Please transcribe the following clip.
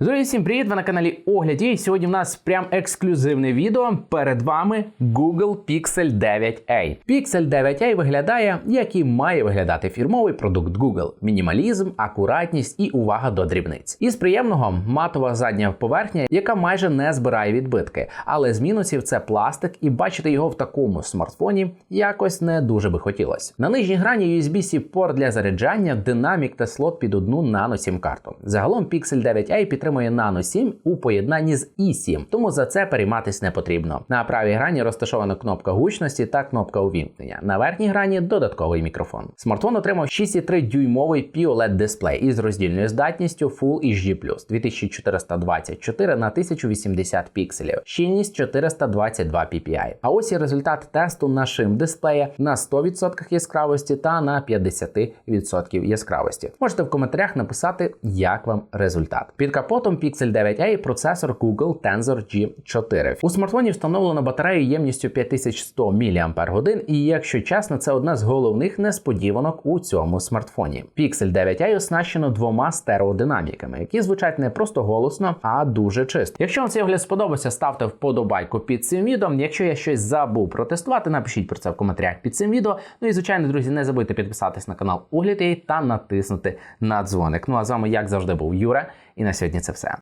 Друзі, всім привіт! Ви на каналі Огляд. І сьогодні в нас прям ексклюзивне відео. Перед вами Google Pixel 9a. Pixel 9a виглядає, як і має виглядати фірмовий продукт Google: мінімалізм, акуратність і увага до дрібниць. Із приємного матова задня поверхня, яка майже не збирає відбитки. Але з мінусів це пластик, і бачити його в такому смартфоні якось не дуже би хотілося. На нижній грані USB-C порт для заряджання, динамік та слот під одну нано сім карту. Загалом Pixel 9a підтримує Nano 7 у поєднанні з i7, тому за це перейматись не потрібно. На правій грані розташована кнопка гучності та кнопка увімкнення. На верхній грані додатковий мікрофон. Смартфон отримав 6,3 дюймовий POLED дисплей із роздільною здатністю Full HD+, 2424 на 1080 пікселів, щільність 422 ppi. А ось і результат тесту на шим дисплея на 100% яскравості та на 50% яскравості. Можете в коментарях написати, як вам результат. Під капотом Pixel 9a процесор Google Tensor G4. У смартфоні встановлено батарею ємністю 5100 мАч, і якщо чесно, це одна з головних несподіванок у цьому смартфоні. Pixel 9a оснащено двома стереодинаміками, які звучать не просто голосно, а дуже чисто. Якщо вам цей огляд сподобався, ставте вподобайку під цим відео. Якщо я щось забув протестувати, напишіть про це в коментарях під цим відео. Ну і звичайно, друзі, не забудьте підписатись на канал Огляд та натиснути на дзвоник. Ну а з вами, як завжди, був Юра. І на сьогодні це все.